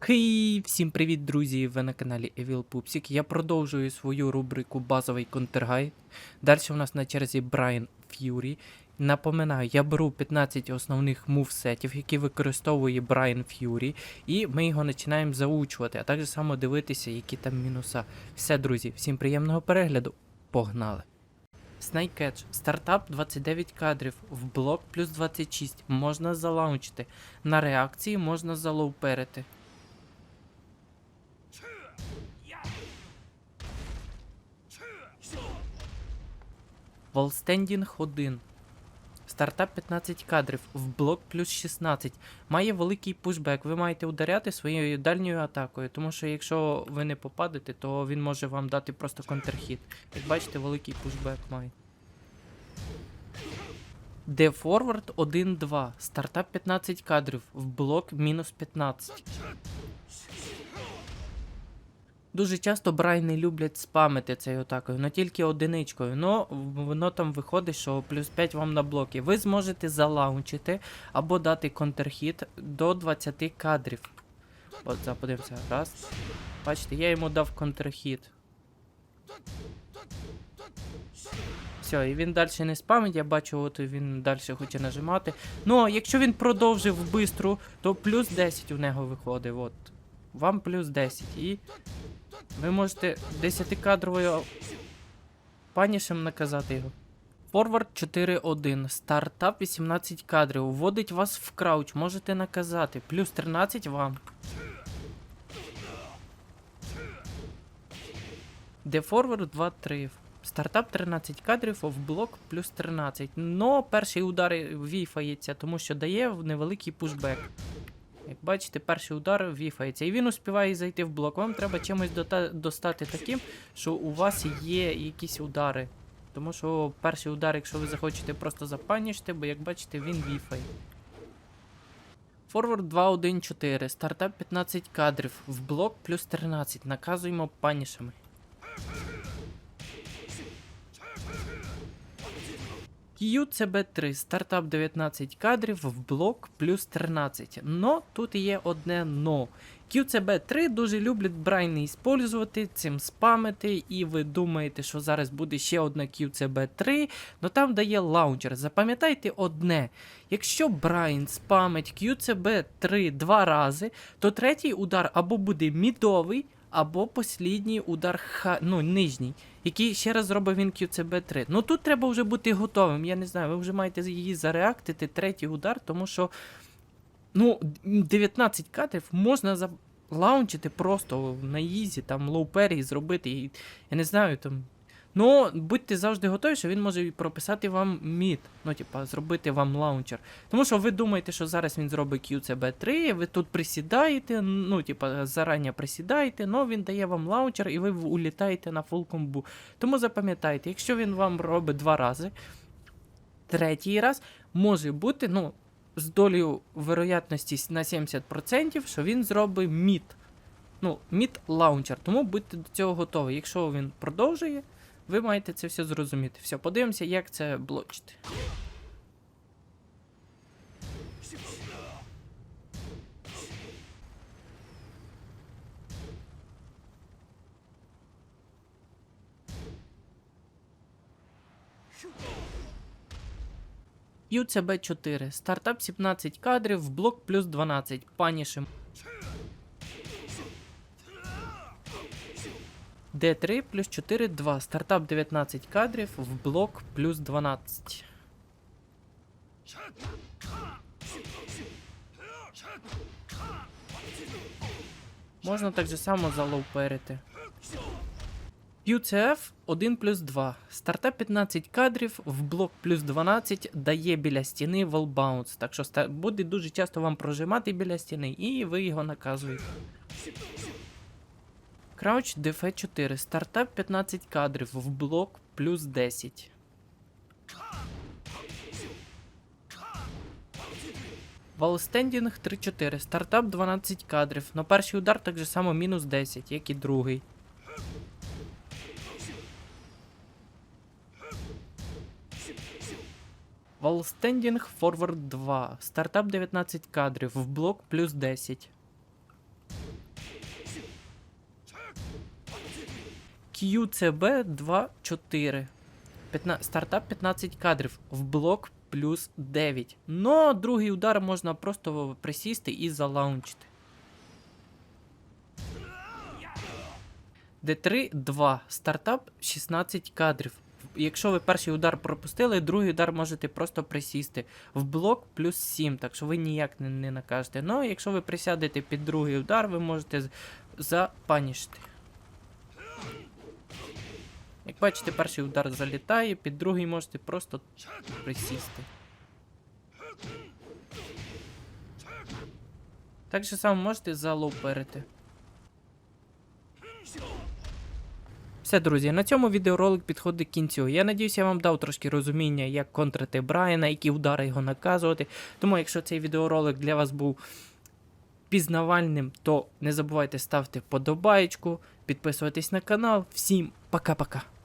Хей, всім привіт, друзі! Ви на каналі Evil Pupsik. Я продовжую свою рубрику Базовий контргайд. Далі у нас на черзі Брайан Ф'юрі. Напоминаю, я беру 15 основних мувсетів, які використовує Брайан Ф'юрі, і ми його починаємо заучувати, а також само дивитися, які там мінуса. Все, друзі, всім приємного перегляду. Погнали! Snake Стартап 29 кадрів, в блок плюс 26. Можна залаунчити. На реакції можна залоуперити. Волстендінг 1. Стартап 15 кадрів, в блок плюс 16. Має великий пушбек. Ви маєте ударяти своєю дальньою атакою, тому що якщо ви не попадете, то він може вам дати просто контрхіт. Як бачите, великий пушбек має. Де форвард 1-2. Стартап 15 кадрів, в блок мінус 15. Дуже часто брайни люблять спамити цією атакою, але тільки одиничкою. Ну, воно там виходить, що плюс 5 вам на блоки. Ви зможете залаунчити або дати контрхіт до 20 кадрів. От, заподивимося. Раз. Бачите, я йому дав контрхіт. Все, і він далі не спамить, я бачу, от він далі хоче нажимати. Ну, а якщо він продовжив бистру, то плюс 10 у нього виходить. От. Вам плюс 10. І ви можете 10-кадровою панішем наказати його. Форвард 4-1. Стартап 18 кадрів. Вводить вас в крауч. Можете наказати. Плюс 13 вам. Де форвард 2-3. Стартап 13 кадрів, в блок плюс 13. Но перший удар віфається, тому що дає невеликий пушбек. Як бачите, перший удар віфається. І він успіває зайти в блок. Вам треба чимось достати таким, що у вас є якісь удари. Тому що перший удар, якщо ви захочете просто запанішти, бо як бачите, він віфає. Форвард 2-1-4. Стартап 15 кадрів. В блок плюс 13. Наказуємо панішами. QCB3, стартап 19 кадрів, в блок плюс 13. Но тут є одне но. QCB3 дуже люблять брайни іспользувати, цим спамити, і ви думаєте, що зараз буде ще одна QCB3, но там дає лаунчер. Запам'ятайте одне: якщо Брайн спамить QCB3 два рази, то третій удар або буде мідовий, або послідній удар ха... ну, нижній, який ще раз зробив він QCB3. Ну тут треба вже бути готовим. Я не знаю, ви вже маєте її зареактити, третій удар, тому що ну, 19 кадрів можна залаунчити просто на ізі, там лоупері зробити. І, я не знаю, там. Ну, будьте завжди готові, що він може прописати вам мід. Ну, типа, зробити вам лаунчер. Тому що ви думаєте, що зараз він зробить QCB3, ви тут присідаєте, ну, типа, зарані присідаєте, але він дає вам лаунчер і ви улітаєте на фул комбу. Тому запам'ятайте, якщо він вам робить два рази, третій раз може бути, ну, з долею вероятності на 70%, що він зробить мід. Ну, мід лаунчер. Тому будьте до цього готові. Якщо він продовжує, ви маєте це все зрозуміти. Все, подивимося, як це блочити. UCB 4. Стартап 17 кадрів, блок плюс 12. Панішим. D3 плюс 4 2. Стартап 19 кадрів, в блок плюс 12. Можна так же само залоуперити. UCF 1 плюс 2. Стартап 15 кадрів, в блок плюс 12 дає біля стіни волбаунс. Так що буде дуже часто вам прожимати біля стіни, і ви його наказуєте. Крауч DF 4. Стартап 15 кадрів, в блок плюс 10. Валстендінг 3-4. Стартап 12 кадрів. Но перший удар так же само мінус 10, як і другий. Валстендінг Форвард 2. Стартап 19 кадрів. В блок плюс 10. QCB 2-4. Стартап 15 кадрів. В блок плюс 9. Но другий удар можна просто присісти і залаунчити. Д3 2. Стартап 16 кадрів. Якщо ви перший удар пропустили, другий удар можете просто присісти. В блок плюс 7, так що ви ніяк не, не накажете. Ну, якщо ви присядете під другий удар, ви можете запанішити. Бачите, перший удар залітає, під другий можете просто присісти. Так же само можете залоуперити. Все, друзі, на цьому відеоролик підходить кінцю. Я надіюсь, я вам дав трошки розуміння, як контрити Брайана, які удари його наказувати. Тому, якщо цей відеоролик для вас був пізнавальним, то не забувайте ставити вподобаєчку, підписуватись на канал. Всім пока-пока.